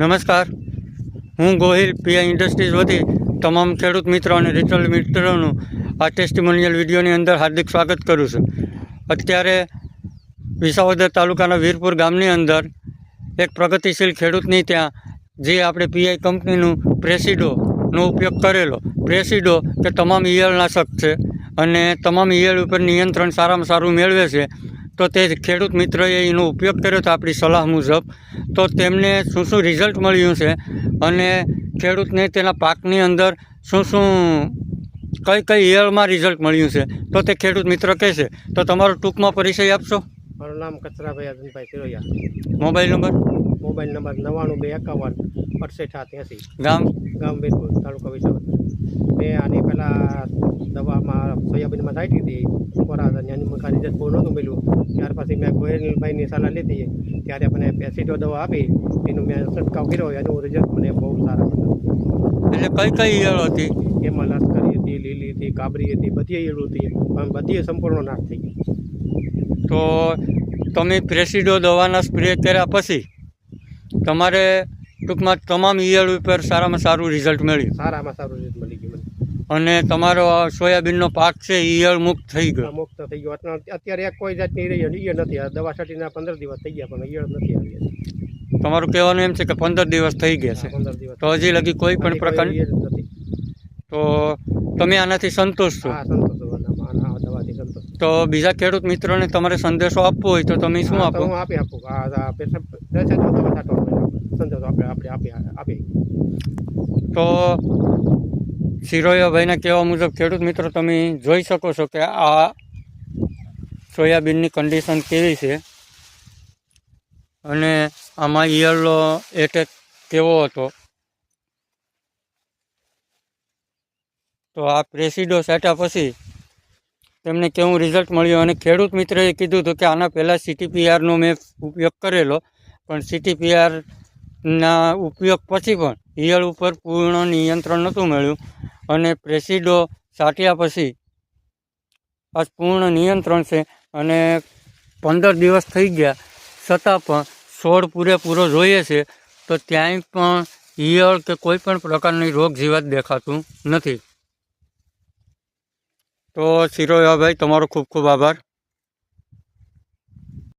નમસ્કાર. હું Gohil, PI industries વતી તમામ ખેડૂત મિત્રો અને રિટેલ મિત્રોનું આ ટેસ્ટિમોનિયલ વિડીયોની અંદર હાર્દિક સ્વાગત કરું છું. અત્યારે વિસાવદર તાલુકાના વીરપુર ગામની અંદર એક પ્રગતિશીલ ખેડૂતની ત્યાં જે આપણે પીઆઈ કંપનીનું પ્રેસિડોનો ઉપયોગ કરેલો. પ્રેસિડો કે તમામ ઈયળનાશક છે અને તમામ ઈયળ ઉપર નિયંત્રણ સારામાં સારું મેળવે છે. તો તે ખેડૂત મિત્રએ એનો ઉપયોગ કર્યો હતો આપણી સલાહ મુજબ. તો તેમને શું શું રિઝલ્ટ મળ્યું છે અને ખેડૂતને તેના પાકની અંદર શું શું કઈ કઈ ઈયળમાં રિઝલ્ટ મળ્યું છે? તો તે ખેડૂત મિત્ર કહેશે તો તમારો ટૂંકમાં પરિચય આપશો? મારું નામ Kachrabhai Arjunbhai Siroya mobile number? Mobile number નવ્વાણું બે એકાવન અડસઠ સાત એંસી ગામ? ગામ વીરપુર તાલુકા વિસાવદર મેં આની પહેલાં દવામાં સોયાબીનમાં નાખી હતી. કોરા એની મુખા રિઝલ્ટ બહુ નહોતું મળ્યું. ત્યાર પછી મેં ગોયલભાઈની સલાહ લીધી. ત્યારે મને પેસિડો દવા આપી. એનું મેં છંટકાવ કર્યો. એનું રિઝલ્ટ મને બહુ સારા એટલે કઈ કઈ ઈયળ હતી? એમાં લશ્કરી હતી લીલી હતી કાબરી હતી બધી ઈયળો હતી. પણ બધી સંપૂર્ણ નાશ થઈ ગઈ. તો તમે પ્રેસિડો દવાના સ્પ્રે કર્યા પછી તમારે ટૂંકમાં તમામ ઈયળ ઉપર સારામાં સારું રિઝલ્ટ મળ્યું? સારામાં સારું રિઝલ્ટ મળી ગયું મને. અને તમારો આ સોયાબીનનો પાક છે એ ઈયળ મુક્ત થઈ ગયો. મુક્ત થઈ ગયો. અત્યારે કોઈ જાતની રહી ઈયળ નથી. આ દવા છાંટીના પંદર દિવસ થઈ ગયા પણ ઈયળ નથી આવી. તમારું કહેવાનું એમ છે કે પંદર દિવસ થઈ ગયા છે. તો હજી લગી કોઈ પણ પ્રકારની નથી. તો તમે આનાથી સંતોષ છો? તો બીજા ખેડૂત મિત્રોને તમારે સંદેશો આપવો હોય તો તમે શું આપો? હું આપી આપું. સંદેશો આપણે આપી આપી. તો શિરોયાભાઈના કહેવા મુજબ ખેડૂત મિત્રો, તમે જોઈ શકો છો કે આ સોયાબીનની કન્ડિશન કેવી છે. અને આમાં ઈયળનો એટેક કેવો હતો. તો આ પ્રેસિડો સાટ્યા પછી તેમને કેવું રિઝલ્ટ મળ્યું? અને ખેડૂત મિત્રએ કીધું હતું કે આના પહેલાં સીટીપીઆરનો મેં ઉપયોગ કરેલો, પણ સીટીપીઆરના ઉપયોગ પછી પણ ઈયળ ઉપર પૂર્ણ નિયંત્રણ નહોતું મળ્યું. અને પ્રેસિડો સાટ્યા પછી આ પૂર્ણ નિયંત્રણ છે અને પંદર દિવસ થઈ ગયા. છતાં પણ છોડ પૂરેપૂરો જોઈએ છે, તો ત્યાંય પણ ઈયળ કે કોઈ પણ પ્રકારની રોગ જીવાત દેખાતું નથી. તો શિરોયાભાઈ તમારો ખૂબ ખૂબ આભાર.